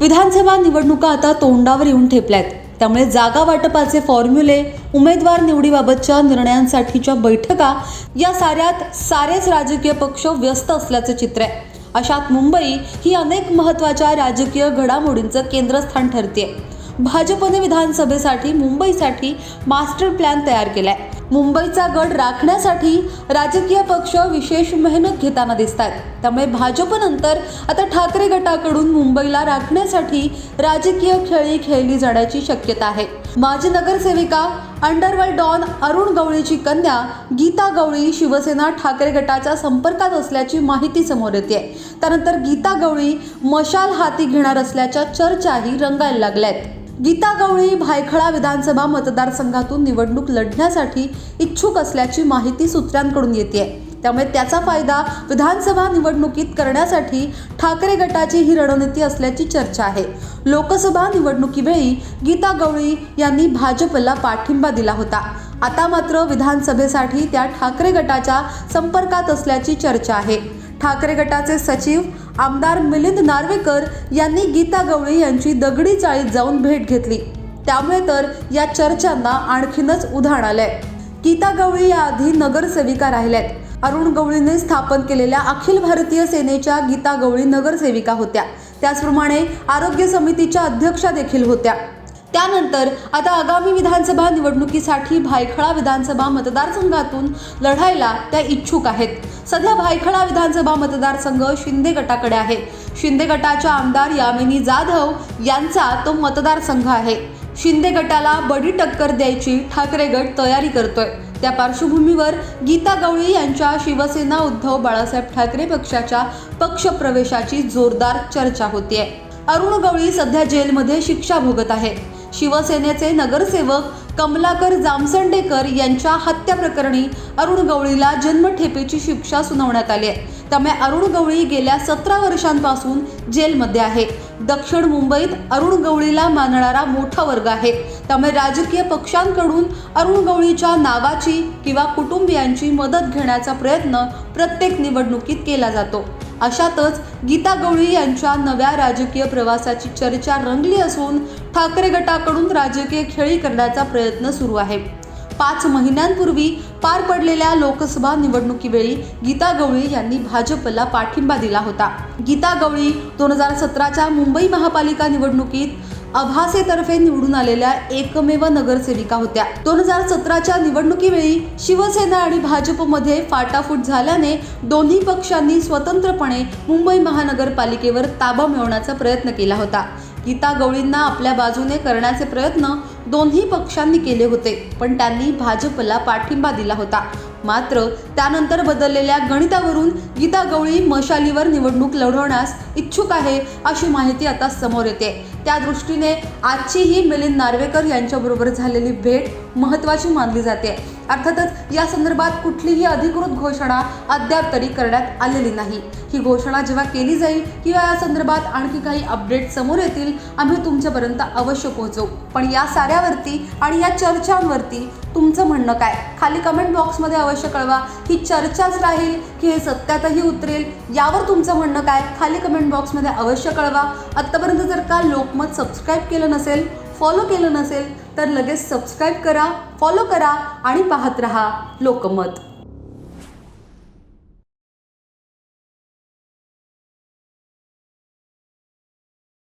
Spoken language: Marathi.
विधानसभा निवडणुका आता तोंडावर येऊन ठेपल्यात. त्यामुळे जागा वाटपाचे फॉर्म्युले उमेदवार निवडीबाबतच्या निर्णयांसाठीच्या बैठका या साऱ्यात सारेच राजकीय पक्ष व्यस्त असल्याचं चित्र आहे. अशात मुंबई ही अनेक महत्त्वाच्या राजकीय घडामोडींचं केंद्रस्थान ठरते भाजपने विधानसभेसाठी मुंबईसाठी मास्टर प्लॅन तयार केलाय. मुंबईचा गड राखण्यासाठी राजकीय पक्ष विशेष मेहनत घेताना दिसत आहेत त्यामुळे भाजपनंतर आता ठाकरे गटाकडून मुंबईला राखण्यासाठी राजकीय खेळी खेळली जाण्याची शक्यता आहे. माजी नगरसेविका अंडरवर्ल्ड डॉन अरुण गवळीची कन्या गीता गवळी शिवसेना ठाकरे गटाच्या संपर्कात असल्याची माहिती समोर येते त्यानंतर गीता गवळी मशाल हाती घेणार असल्याच्या चर्चाही रंगायला लागल्यात. गीता गवळी भायखळा विधानसभा मतदारसंघातून निवडणूक लढण्यासाठी इच्छुक असल्याची माहिती सूत्रांकडून येते. त्यामुळे त्याचा फायदा विधानसभा निवडणुकीत करण्यासाठी ठाकरे गटाची ही रणनीती असल्याची चर्चा आहे. लोकसभा निवडणुकीवेळी गीता गवळी यांनी भाजपला पाठिंबा दिला होता. आता मात्र विधानसभेसाठी त्या ठाकरे गटाच्या संपर्कात असल्याची चर्चा आहे. ठाकरे गटाचे सचिव आमदार मिलिंद नार्वेकर यांनी गीता गवळी यांची दगडी चाळीत जाऊन भेट घेतली. त्यामुळे तर या चर्चांना आणखीनच उधाण आलंय. गीता गवळी याआधी नगरसेविका राहिल्यात. अरुण गवळीने स्थापन केलेल्या अखिल भारतीय सेनेच्या गीता गवळी नगरसेविका होत्या. त्याचप्रमाणे आरोग्य समितीच्या अध्यक्षा देखील होत्या. त्यानंतर आता आगामी विधानसभा निवडणुकीसाठी भायखळा विधानसभा मतदारसंघातून लढायला त्या इच्छुक आहेत. सध्या भायखळा विधानसभा मतदारसंघ शिंदे गटाकडे आहे. शिंदे गटाच्या आमदार यामिनी जाधव यांचा तो मतदारसंघ आहे. शिंदे गटाला बडी टक्कर द्यायची ठाकरे गट तयारी करतोय. त्या पार्श्वभूमीवर गीता गवळी यांच्या शिवसेना उद्धव बाळासाहेब ठाकरे पक्षाच्या पक्षप्रवेशाची जोरदार चर्चा होतीये. अरुण गवळी सध्या जेलमध्ये शिक्षा भोगत आहे. शिवसेनेचे नगरसेवक कमलाकर जामसंडेकर यांच्या हत्या प्रकरणी अरुण गवळीला जन्मठेपेची शिक्षा सुनावण्यात आली आहे. त्यामुळे अरुण गवळी गेल्या सतरा वर्षांपासून जेलमध्ये आहे. दक्षिण मुंबईत अरुण गवळीला मानणारा मोठा वर्ग आहे. त्यामुळे राजकीय पक्षांकडून अरुण गवळीच्या नावाची किंवा कुटुंबियांची मदत घेण्याचा प्रयत्न प्रत्येक निवडणुकीत केला जातो. अशातच गीता गवळी यांच्या नव्या राजकीय प्रवासाची चर्चा रंगली असून ठाकरे गटाकडून राजकीय खेळी करण्याचा प्रयत्न सुरू आहे. पाच महिन्यांपूर्वी पार पडलेल्या लोकसभा निवडणुकीवेळी गीता गवळी यांनी भाजपला पाठिंबा दिला होता. गीता गवळी दोन हजार सतराच्या मुंबई महापालिका निवडणुकीत आभासेतर्फे निवडून आलेल्या एकमेव नगरसेविका होत्या. दोन हजार सतराच्या निवडणुकीवेळी शिवसेना आणि भाजपमध्ये फाटाफूट झाल्याने दोन्ही पक्षांनी स्वतंत्रपणे मुंबई महानगरपालिकेवर ताबा मिळवण्याचा प्रयत्न केला होता. गीता गवळींना आपल्या बाजूने करण्याचे प्रयत्न दोन्ही पक्षांनी केले होते पण त्यांनी भाजपला पाठिंबा दिला होता. मात्र त्यानंतर बदललेल्या गणितावरून गीता गवळी मशालीवर निवडणूक लढवण्यास इच्छुक आहे अशी माहिती आता समोर येते. त्या दृष्टीने आजची ही मिलिंद नार्वेकर यांच्याबरोबर झालेली भेट महत्त्वाची मानली जाते. अर्थातच या संदर्भात कुठलीही अधिकृत घोषणा अद्याप तरी करण्यात आलेली नाही. ही घोषणा जेव्हा केली जाईल किंवा या संदर्भात आणखी काही अपडेट समोर येतील आम्ही तुमच्यापर्यंत अवश्य पोहोचवू पण या साऱ्यावरती आणि या चर्चांवरती तुमचं म्हणणं काय? खाली कमेंट बॉक्समध्ये अवश्य कळवा. ही चर्चाच राहील की हे सत्यातही उतरेल यावर तुमचं म्हणणं काय? खाली कमेंट बॉक्समध्ये अवश्य कळवा. आत्तापर्यंत जर का लोक लोकमत सबस्क्राईब केलं नसेल फॉलो केलं नसेल तर लगेच सबस्क्राईब करा फॉलो करा आणि पाहत रहा लोकमत.